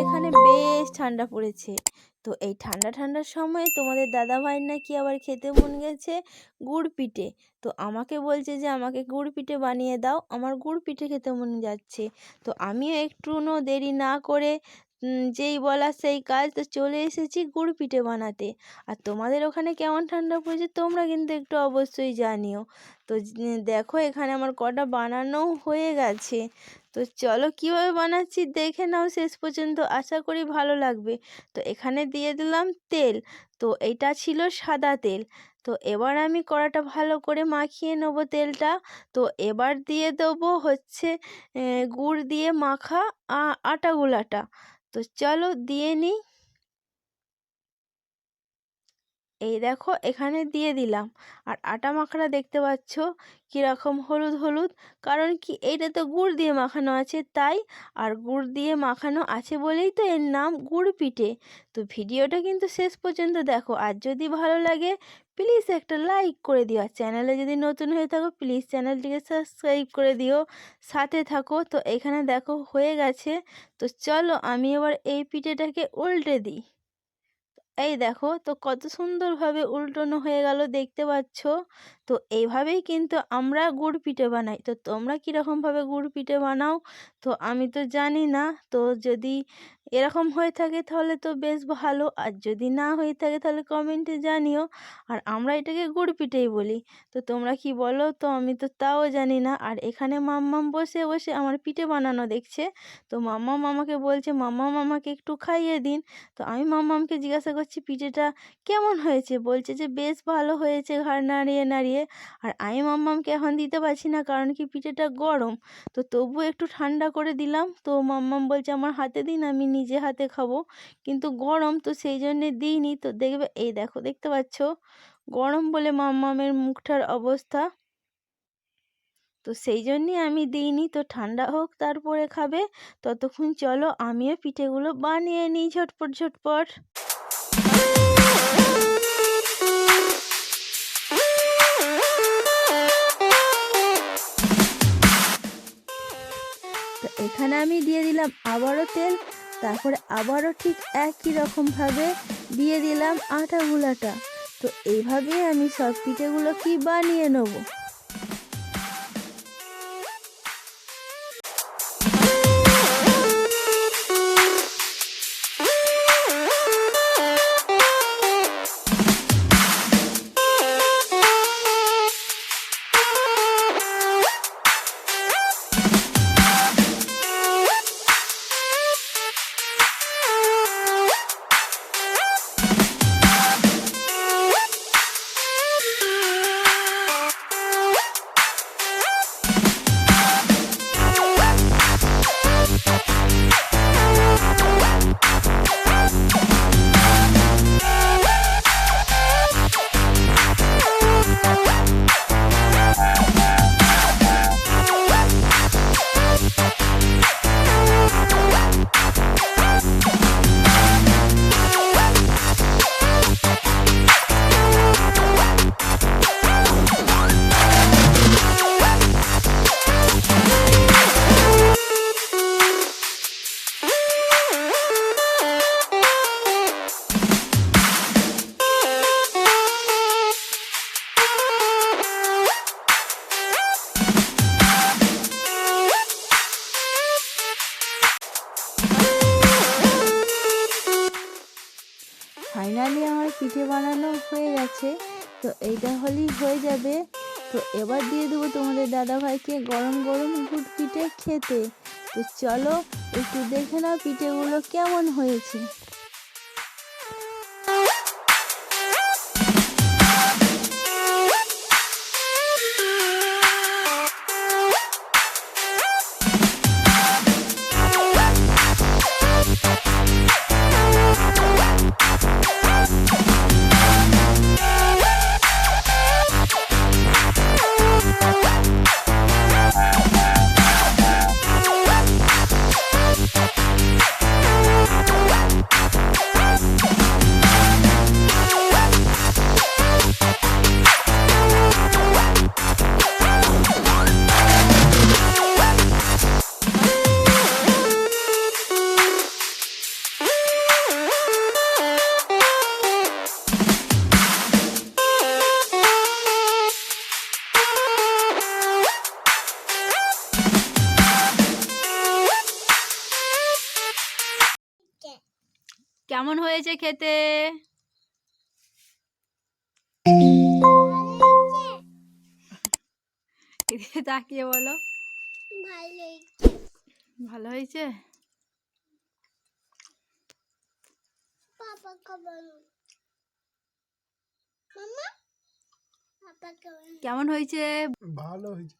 এখানে বেশ ঠান্ডা পড়েছে। তো এই ঠান্ডা, ঠান্ডার সময়ে তোমাদের দাদাভাইয়ের নাকি আবার খেতে মন গেছে গুড় পিঠে। তো আমাকে বলছে যে, আমাকে গুড় পিঠে বানিয়ে দাও, আমার গুড় পিঠে খেতে মন যাচ্ছে। তো আমিও একটুও দেরি না করে যেই বলা সেই কাজ, তো চলে এসেছি গুড় পিঠে বানাতে। আর তোমাদের ওখানে কেমন ঠান্ডা পড়েছে তোমরা কিন্তু একটু অবশ্যই জানিও। তো দেখো এখানে আমার কটা বানানোও হয়ে গেছে। তো চলো কীভাবে বানাচ্ছি দেখে নাও শেষ পর্যন্ত, আশা করি ভালো লাগবে। তো এখানে দিয়ে দিলাম তেল, তো এটা ছিল সাদা তেল। তো এবার আমি কড়াটা ভালো করে মাখিয়ে নেব তেলটা। তো এবার দিয়ে দেবো হচ্ছে গুড় দিয়ে মাখা আটাগুলাটা। আটা গোলাটা তো চলো দিয়ে নিই। এই দেখো এখানে দিয়ে দিলাম। আর আটা মাখাটা দেখতে পাচ্ছ? কীরকম হলুদ হলুদ। কারণ কি এইটা তো গুড় দিয়ে মাখানো আছে তাই। আর গুড় দিয়ে মাখানো আছে বলেই তো এর নাম গুড় পিঠে। তো ভিডিওটা কিন্তু শেষ পর্যন্ত দেখো। আর যদি ভালো লাগে প্লিজ একটা লাইক করে দিও। আর চ্যানেলে যদি নতুন হয়ে থাকো প্লিজ চ্যানেলটিকে সাবস্ক্রাইব করে দিও। সাথে থাকো। তো এখানে দেখো হয়ে গেছে। তো চলো আমি এবার এই পিঠেটাকে উল্টে দিই। এই দেখো, তো কত সুন্দরভাবে উল্টোনো হয়ে গেল দেখতে পাচ্ছ। তো এইভাবেই কিন্তু আমরা গুড় পিঠে বানাই। তো তোমরা কীরকমভাবে গুড় পিঠে বানাও? তো আমি তো জানি না। তো যদি এরকম হয়ে থাকে তাহলে তো বেশ ভালো। আর যদি না হয়ে থাকে তাহলে কমেন্টে জানিও। আর আমরা এটাকে গুড় পিঠেই বলি। তো তোমরা কি বলো? তো আমি তো তাও জানি না। আর এখানে মাম্মাম বসে বসে আমার পিঠে বানানো দেখছে। তো মাম্মাম আমাকে বলছে, মাম্মাম আমাকে একটু খাইয়ে দিন। তো আমি মাম্মামকে জিজ্ঞাসা করছি, পিঠেটা কেমন হয়েছে? বলছে যে, বেশ ভালো হয়েছে ঘাড় নাড়িয়ে নাড়িয়ে। আর আমি মাম্মামকে এখন দিতে পারছি না কারণ কি পিঠেটা গরম। তো তবু একটু ঠান্ডা করে দিলাম। তো মাম্মাম বলছে, আমার হাতে দিন, আমি নিজে হাতে খাব। কিন্তু গরম তো সেই জন্যে দিইনি। তো দেখবে, এই দেখো, দেখতে পাচ্ছ? গরম বলে মাম্মামের মুখটার অবস্থা। তো সেই জন্যই আমি দিইনি। তো ঠান্ডা হোক, তারপরে খাবে। ততক্ষণ চলো, আমিও পিঠেগুলো বানিয়ে নিই ঝটপট ঝটপট। এখানে আমি দিয়ে দিলাম আবারও তেল। তারপরে আবারও ঠিক একই রকমভাবে দিয়ে দিলাম আটা গুলাটা তো এইভাবেই আমি সব পিঠেগুলো কি বানিয়ে নেব। ফাইনালি আমার পিঠে বানানো হয়ে গেছে। তো এইটা হলেই হয়ে যাবে। তো এবার দিয়ে দেবো তোমাদের দাদা ভাইকে গরম গরম গুড় পিঠে খেতে। তো চলো একটু দেখে নাও পিঠেগুলো কেমন হয়েছে। কেমন হয়েছে খেতে? তাকিয়ে বলো। ভালো হয়েছে? কেমন হয়েছে? ভালো হয়েছে।